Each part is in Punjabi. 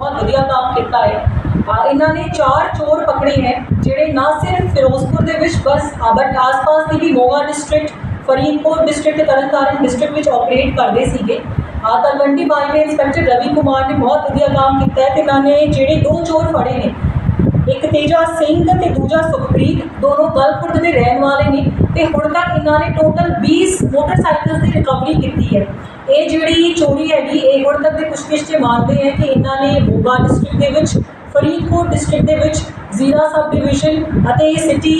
ਬਹੁਤ ਵਧੀਆ ਕੰਮ ਕੀਤਾ ਹੈ। ਆ, ਇਹਨਾਂ ਨੇ ਚਾਰ ਚੋਰ ਪਕੜੇ ਹੈ ਜਿਹੜੇ ਨਾ ਸਿਰਫ ਫਿਰੋਜ਼ਪੁਰ ਦੇ ਵਿੱਚ ਬਸ ਆ, ਬਟ ਆਸ-ਪਾਸ ਦੀ ਵੀ Moga district Faridkot district Tarn Taran district ਵਿੱਚ ਆਪਰੇਟ ਕਰਦੇ ਸੀਗੇ। ਆ ਤਲਵੰਡੀ ਬਾਈ ਦੇ ਇੰਸਪੈਕਟਰ ਰਵੀ ਕੁਮਾਰ ਨੇ ਬਹੁਤ ਵਧੀਆ ਕੰਮ ਕੀਤਾ ਹੈ ਤੇ ਇਹਨਾਂ ਨੇ ਜਿਹੜੇ ਦੋ ਚੋਰ ਫੜੇ ਨੇ ਤੇਜਾ ਸਿੰਘ ਤੇ ਦੂਜਾ ਸੁਖਪ੍ਰੀਤ ਦੋਨੋਂ ਗਲਪੁਰ ਦੇ ਰਹਿਣ ਵਾਲੇ ਨੇ ਤੇ ਹੁਣ ਤੱਕ ਇਹਨਾਂ ਨੇ ਟੋਟਲ 20 ਮੋਟਰਸਾਈਕਲਸ ਦੀ ਰਿਕਵਰੀ ਕੀਤੀ ਹੈ। ਇਹ ਜਿਹੜੀ ਚੋਰੀ ਹੈਗੀ, ਇਹ ਹੁਣ ਤੱਕ ਦੇ ਪੁੱਛਗਿੱਛ 'ਤੇ ਮੰਨਦੇ ਹੈ ਕਿ ਇਹਨਾਂ ਨੇ ਮੋਗਾ ਡਿਸਟ੍ਰਿਕਟ ਦੇ ਵਿੱਚ, ਫਰੀਦਕੋਟ ਡਿਸਟ੍ਰਿਕਟ ਦੇ ਵਿੱਚ ਜ਼ੀਰਾ ਸਬ ਡਿਵੀਜ਼ਨ ਅਤੇ ਸਿਟੀ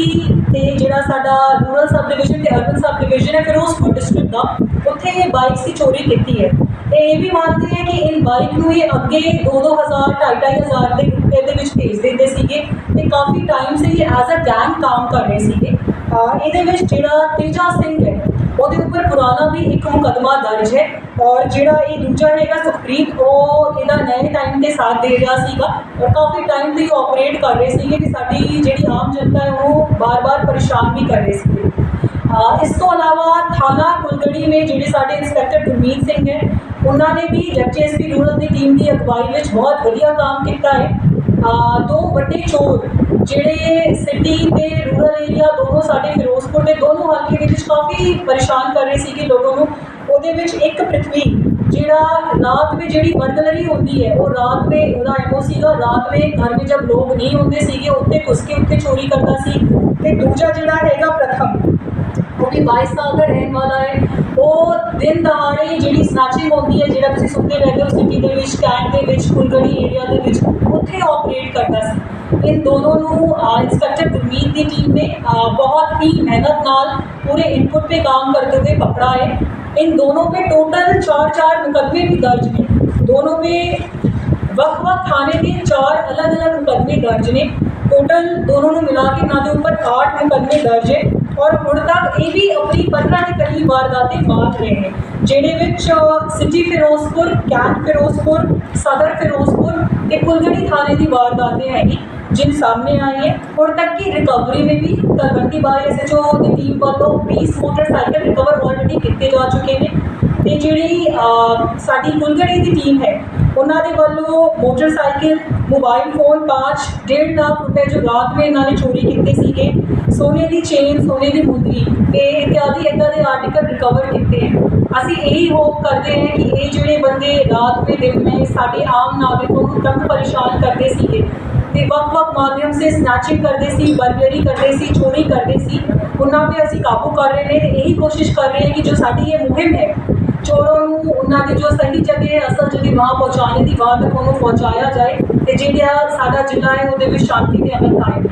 ਤੇ ਜਿਹੜਾ ਸਾਡਾ ਰੂਰਲ ਸਬ ਡਿਵੀਜ਼ਨ ਤੇ ਅਰਬਨ ਸਬ ਡਿਵੀਜ਼ਨ ਹੈ ਫਿਰੋਜ਼ਪੁਰ ਡਿਸਟ੍ਰਿਕਟ ਦਾ ਉੱਥੇ ਇਹ ਬਾਈਕਸ ਦੀ ਚੋਰੀ ਕੀਤੀ ਹੈ। ਤੇ ਇਹ ਵੀ ਮੰਨਦੇ ਹੈ ਕਿ ਇਨ ਬਾਈਕ ਨੂੰ ਇਹ ਅੱਗੇ 2-2000 2-2500 ਦੇ ਰੁਪਏ ਦੇ ਭੇਜ ਦਿੰਦੇ ਸੀਗੇ ਤੇ ਕਾਫੀ ਟਾਈਮ ਸੇ ਇਹ ਐਜ਼ ਅ ਗੈਂਗ ਕੰਮ ਕਰ ਰਹੇ ਸੀਗੇ। ਇਹਦੇ ਵਿੱਚ ਜਿਹੜਾ ਤੇਜਾ ਸਿੰਘ ਹੈ, ਉਹਦੇ ਉੱਪਰ ਪੁਰਾਣਾ ਵੀ ਇੱਕ ਮੁਕੱਦਮਾ ਦਰਜ ਹੈ ਔਰ ਜਿਹੜਾ ਇਹ ਦੂਜਾ ਹੈਗਾ ਸੁਖਪ੍ਰੀਤ, ਉਹ ਇਹਦਾ ਨਵੇਂ ਟਾਈਮ ਤੇ ਸਾਥ ਦੇ ਰਿਹਾ ਸੀਗਾ ਔਰ ਕਾਫੀ ਟਾਈਮ ਤੋਂ ਇਹ ਆਪਰੇਟ ਕਰ ਰਹੇ ਸੀਗੇ ਕਿ ਸਾਡੀ ਜਿਹੜੀ ਆਮ ਜਨਤਾ ਹੈ, ਉਹ ਬਾਰ-ਬਾਰ ਪਰੇਸ਼ਾਨ ਵੀ ਕਰ ਰਹੇ ਸੀਗੇ। ਇਸ ਤੋਂ ਇਲਾਵਾ ਥਾਣਾ ਕੁਲਗੜੀ ਨੇ ਜਿਹੜੇ ਸਾਡੇ ਇੰਸਪੈਕਟਰ ਗੁਰਮੀਤ ਸਿੰਘ ਹੈ, ਉਹਨਾਂ ਨੇ ਵੀ ਐਸਪੀ ਰੂਰਲ ਦੀ ਟੀਮ ਦੀ ਅਗਵਾਈ ਵਿੱਚ ਬਹੁਤ ਵਧੀਆ ਕੰਮ ਕੀਤਾ ਹੈ। ਦੋ ਵੱਡੇ ਚੋਰ ਜਿਹੜੇ ਸਿਟੀ ਤੇ ਰੂਰਲ ਏਰੀਆ ਦੋਨੋਂ ਸਾਡੇ ਫਿਰੋਜ਼ਪੁਰ ਦੇ ਦੋਨੋਂ ਹਲਕੇ ਦੇ ਵਿੱਚ ਕਾਫੀ ਪਰੇਸ਼ਾਨ ਕਰ ਰਹੇ ਸੀਗੇ ਲੋਕਾਂ ਨੂੰ। ਉਹਦੇ ਵਿੱਚ ਇੱਕ ਪ੍ਰਿਥਵੀ ਜਿਹੜਾ ਰਾਤ ਵਿੱਚ ਜਿਹੜੀ ਬਰਗਲਰੀ ਹੁੰਦੀ ਹੈ, ਉਹ ਰਾਤ ਵੇ ਉਹਦਾ ਐਮਓ ਸੀਗਾ, ਰਾਤ ਵੇ ਘਰ ਵਿੱਚ ਜਦ ਲੋਕ ਨਹੀਂ ਹੁੰਦੇ ਸੀਗੇ ਉੱਤੇ ਘੁਸ ਕੇ ਉੱਤੇ ਚੋਰੀ ਕਰਦਾ ਸੀ। ਤੇ ਦੂਜਾ ਜਿਹੜਾ ਹੈਗਾ ਪ੍ਰਥਮ, ਉਹ ਵੀ 22 ਸਾਲ ਦਾ ਰਹਿਣ ਵਾਲਾ ਹੈ। ਉਹ ਦਿਨ ਦਹਾੜੇ ਜਿਹੜੀ ਸਨੈਚਿੰਗ ਹੁੰਦੀ ਹੈ ਜਿਹੜਾ ਤੁਸੀਂ ਸੁਣਦੇ ਰਹਿੰਦੇ ਹੋ ਸਿਟੀ ਦੇ ਵਿੱਚ ਕੈਂਟ ਦੇ ਵਿੱਚ ਕੁਲਗੜੀ ਏਰੀਆ ਦੇ ਵਿੱਚ ਉੱਥੇ ਆਪਰੇਟ ਕਰਦਾ ਸੀ ਇਨ ਦੋਨੋਂ ਨੂੰ ਅਹ, ਇੰਸਪੈਕਟਰ ਗੁਰਮੀਤ ਦੀ ਟੀਮ ਨੇ ਅਹ, ਬਹੁਤ ਹੀ ਮਿਹਨਤ ਨਾਲ पूरे इनपुट पे काम करते हुए पकड़ा है इन दोनों पे टोटल चार चार मुकदमे भी दर्ज हैं दोनों में ਵੱਖ ਵੱਖ ਥਾਣੇ ਦੇ ਚਾਰ ਅਲੱਗ-ਅਲੱਗ ਮੁਕੱਦਮੇ ਦਰਜ ਨੇ ਟੋਟਲ ਦੋਨੋਂ ਨੂੰ ਮਿਲਾ ਕੇ ਇਹਨਾਂ ਦੇ ਉੱਪਰ 8 ਮੁਕੱਦਮੇ ਦਰਜ ਹੈ ਔਰ ਹੁਣ ਤੱਕ ਇਹ ਵੀ ਆਪਣੀ 15 ਦੇ ਕਰੀਬ ਵਾਰਦਾਤੇ ਮਾਰ ਰਹੇ ਨੇ ਜਿਹੜੇ ਵਿੱਚ ਸਿਟੀ ਫਿਰੋਜ਼ਪੁਰ ਕੈਂਟ ਫਿਰੋਜ਼ਪੁਰ ਸਦਰ ਫਿਰੋਜ਼ਪੁਰ ਤੇ ਕੁਲਗੜੀ ਥਾਣੇ ਦੀ ਵਾਰਦਾਤੇ ਹੈਗੀ ਜਿਨ ਸਾਹਮਣੇ ਆਈ ਹੈ ਹੁਣ ਤੱਕ की रिकवरी में भी Talwandi Bhai S H O ਦੀ ਟੀਮ ਵੱਲੋਂ 20 ਮੋਟਰਸਾਈਕਲ ਰਿਕਵਰ ਆਲਰੇਡੀ ਕੀਤੇ ਜਾ ਚੁੱਕੇ ਨੇ ਤੇ ਜਿਹੜੀ ਅਹ, ਸਾਡੀ ਕੁਲਗੜੀ ਦੀ ਟੀਮ ਹੈ ਉਹਨਾਂ ਦੇ ਵੱਲੋਂ ਮੋਟਰਸਾਈਕਲ, ਮੋਬਾਈਲ ਫੋਨ 5 1.5 ਲੱਖ ਰੁਪਏ ਜੋ ਰਾਤ ਨੂੰ ਇਹਨਾਂ ਨੇ ਚੋਰੀ ਕੀਤੇ ਸੀਗੇ, ਸੋਨੇ ਦੀ ਚੇਨ, ਸੋਨੇ ਦੀ ਮੁੰਦਰੀ ਤੇ ਇਤਿਆਦੀ ਇਦਾਂ ਦੇ ਆਰਟੀਕਲ ਰਿਕਵਰ ਕੀਤੇ ਹੈ। ਅਸੀਂ ਇਹੀ ਹੋਪ ਕਰਦੇ ਹਾਂ ਕਿ ਇਹ ਜਿਹੜੇ ਬੰਦੇ ਰਾਤ ਦੇ ਦਿਨ ਨੇ, ਸਾਡੇ ਆਮ ਨਾਗਰਿਕੋਂ ਨੂੰ ਤੰਗ ਪਰੇਸ਼ਾਨ ਕਰਦੇ ਸੀਗੇ। ਤੇ ਵੱਖ-ਵੱਖ ਮਾਧਿਅਮ ਸੇ ਸਨੈਚਿੰਗ ਕਰਦੇ ਸੀ ਬਰਗਰੀ ਕਰਦੇ ਸੀ, ਚੋਰੀ ਕਰਦੇ ਸੀ, ਉਹਨਾਂ 'ਤੇ ਅਸੀਂ ਕਾਬੂ ਕਰ ਰਹੇ ਨੇ ਤੇ ਇਹੀ ਕੋਸ਼ਿਸ਼ ਕਰ ਰਹੇ ਹਾਂ ਕਿ ਜੋ ਸਾਡੀ ਇਹ ਮੁਹਿੰਮ ਹੈ ਚੋਰਾਂ ਨੂੰ ਉਹਨਾਂ ਦੀ ਜੋ ਸਹੀ ਜਗ੍ਹਾ ਅਸਲ ਜਿਹੜੀ ਮਾਂ ਪਹੁੰਚਾਉਣੇ ਦੀ ਵਾਰ ਤੱਕ ਉਹਨੂੰ ਪਹੁੰਚਾਇਆ ਜਾਏ ਤੇ ਜਿਹੜਾ ਸਾਡਾ ਜ਼ਿਲ੍ਹਾ ਹੈ, ਉਹਦੇ ਵਿੱਚ ਸ਼ਾਂਤੀ ਤੇ ਅਮਨ ਕਾਇਮ